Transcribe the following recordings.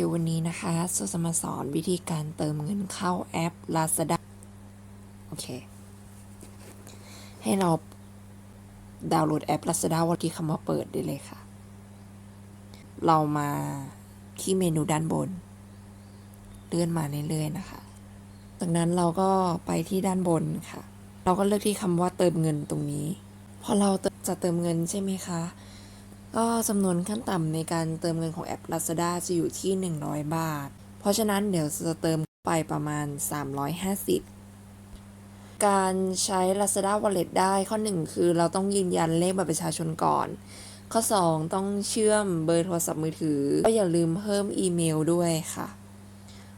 ดี๋ยววันนี้นะคะซูจะมาสอนวิธีการเติมเงินเข้าแอป Lazada โอเค ให้เราดาวน์โหลดแอป Lazada วันที่คำว่าเปิดได้เลยค่ะ เรามาที่เมนูด้านบน เลื่อนมาเรื่อยๆนะคะ จากนั้นเราก็ไปที่ด้านบนค่ะ เราก็เลือกที่คำว่าเติมเงินตรงนี้ พอเราจะเติมเงินใช่ไหมคะ ก็จำนวนขั้นต่ำในการเติมเงินของแอป Lazada จะอยู่ที่ 100 บาท เพราะฉะนั้นเดี๋ยวจะเติมไปประมาณ 350 การใช้ Lazada Wallet ได้ข้อ 1 คือเราต้องยืนยันเลขบัตรประชาชนก่อน ข้อ 2 ต้องเชื่อมเบอร์โทรศัพท์มือถือ ก็อย่าลืมเพิ่มอีเมลด้วยค่ะ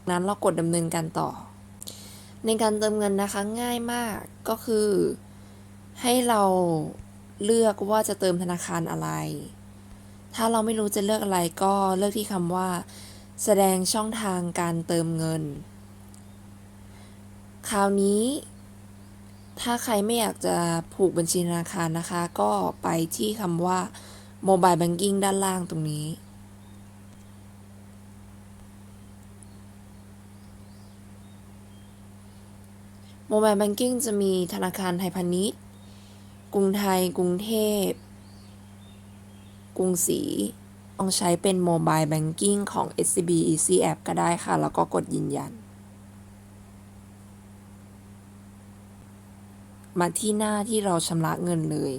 นั้นเรากดดำเนินการต่อ ในการเติมเงินนะคะง่ายมากก็คือให้เราเลือกว่าจะเติมธนาคารอะไร ถ้าเราไม่รู้จะเลือกอะไรก็เลือกที่คำว่า แสดงช่องทางการเติมเงิน คราวนี้ ถ้าใครไม่อยากจะผูกบัญชีธนาคารนะคะ ก็ไปที่คำว่า Mobile Banking ด้านล่างตรงนี้ Mobile Banking จะมีธนาคารไทยพาณิชย์ กรุงไทย กรุงเทพ กรุงศรีต้องใช้เป็น Mobile Banking ของ SCB Easy App ก็ได้ค่ะ แล้วก็กดยืนยัน มาที่หน้าที่เราชำระเงินเลย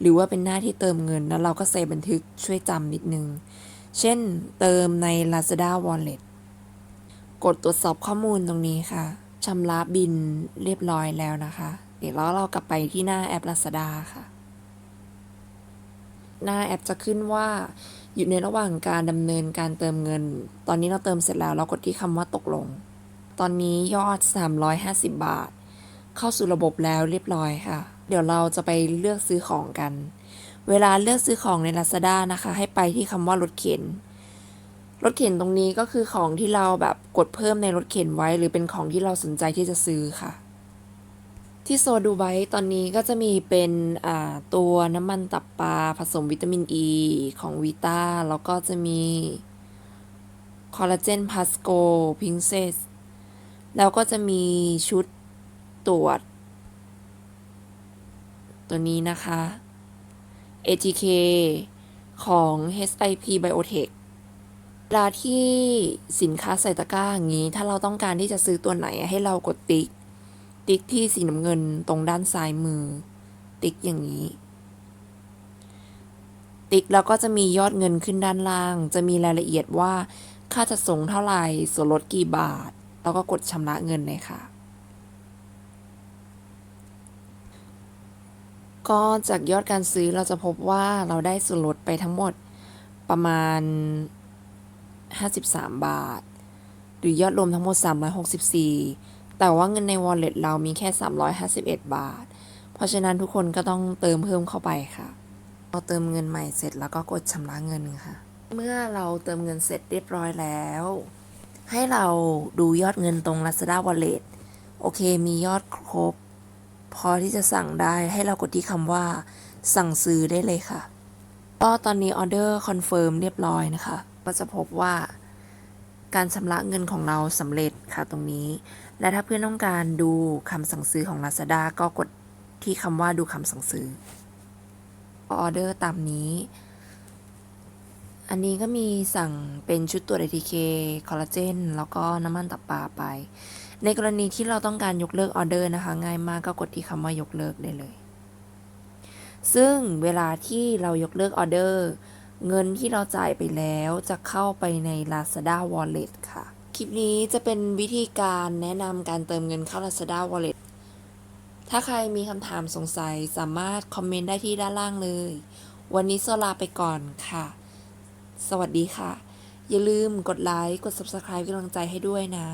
หรือว่าเป็นหน้าที่เติมเงิน แล้วเราก็เซฟบันทึกช่วยจำนิดนึง เช่นเติมใน Lazada Wallet กดตรวจสอบข้อมูลตรงนี้ค่ะชำระบินเรียบร้อยแล้วนะคะ เดี๋ยวเรากลับไปที่หน้าแอป Lazada ค่ะ หน้าแอปจะขึ้นว่าอยู่ในระหว่างการดำเนินการเติมเงิน ตอนนี้เราเติมเสร็จแล้วเรากดที่คำว่าตกลง ตอนนี้ยอด 350 บาท เข้าสู่ระบบแล้วเรียบร้อยค่ะ เดี๋ยวเราจะไปเลือกซื้อของกัน เวลาเลือกซื้อของใน Lazada นะคะ ให้ไปที่คำว่ารถเข็น รถเข็นตรงนี้ก็คือของที่เราแบบกดเพิ่มในรถเข็นไว้ หรือเป็นของที่เราสนใจที่จะซื้อค่ะ ที่โซดูไบตอนนี้ก็จะมีเป็นตัวน้ำมันตับปลาผสมวิตามินอ e ีของวิต้า แล้วก็จะมีคอลลาเจนพาสโกพิงเซสแล้วก็จะมีชุดตรวจ ตัวนี้นะคะ ATK ของ HIP Biotech เวลาที่สินค้าใส่ตะกร้าอย่างนี้ ถ้าเราต้องการที่จะซื้อตัวไหนให้เรากดติ๊ก ติ๊กที่สีน้ำเงินตรงด้านซ้ายมือ ติ๊กอย่างนี้ ติ๊กแล้วก็จะมียอดเงินขึ้นด้านล่าง จะมีรายละเอียดว่าค่าจะส่งเท่าไหร่ส่วนลดกี่บาท แล้วก็กดชำระเงินเลยค่ะ ก็จากยอดการซื้อเราจะพบว่าเราได้ส่วนลดไปทั้งหมดประมาณ 53 บาท หรือยอดรวมทั้งหมด 364 แต่ว่าเงินใน wallet เรามีแค่ 351 บาท เพราะฉะนั้นทุกคนก็ต้องเติมเพิ่มเข้าไปค่ะพอเติมเงินใหม่เสร็จแล้วก็กดชำระเงินค่ะ เมื่อเราเติมเงินเสร็จเรียบร้อยแล้ว ให้เราดูยอดเงินตรง Lazada Wallet โอเคมียอดครบ พอที่จะสั่งได้ให้เรากดที่คำว่า สั่งซื้อได้เลยค่ะก็ตอนนี้ออเดอร์คอนเฟิร์มเรียบร้อยนะคะ ก็จะพบว่าการชำระเงินของเราสำเร็จค่ะตรงนี้ และถ้าเพื่อนต้องการดูคำสั่งซื้อของ Lazada ก็กดที่คำว่าดูคำสั่งซื้อออเดอร์ตามนี้ อันนี้ก็มีสั่งเป็นชุดตรวจ ATK คอลลาเจนแล้วก็น้ำมันตับปลาไป ในกรณีที่เราต้องการยกเลิกออเดอร์นะคะ ง่ายมากก็กดที่คำว่ายกเลิกได้เลย ซึ่งเวลาที่เรายกเลิกออเดอร์ เงินที่เราจ่ายไปแล้วจะเข้าไปใน Lazada Wallet ค่ะ คลิปนี้จะเป็นวิธีการแนะนำการเติมเงินเข้า Lazada Wallet ถ้าใครมีคำถามสงสัยสามารถคอมเมนต์ได้ที่ด้านล่างเลย วันนี้โซลาไปก่อนค่ะ สวัสดีค่ะ อย่าลืมกดไลค์ กด Subscribe เป็นกำลังใจให้ด้วยนะ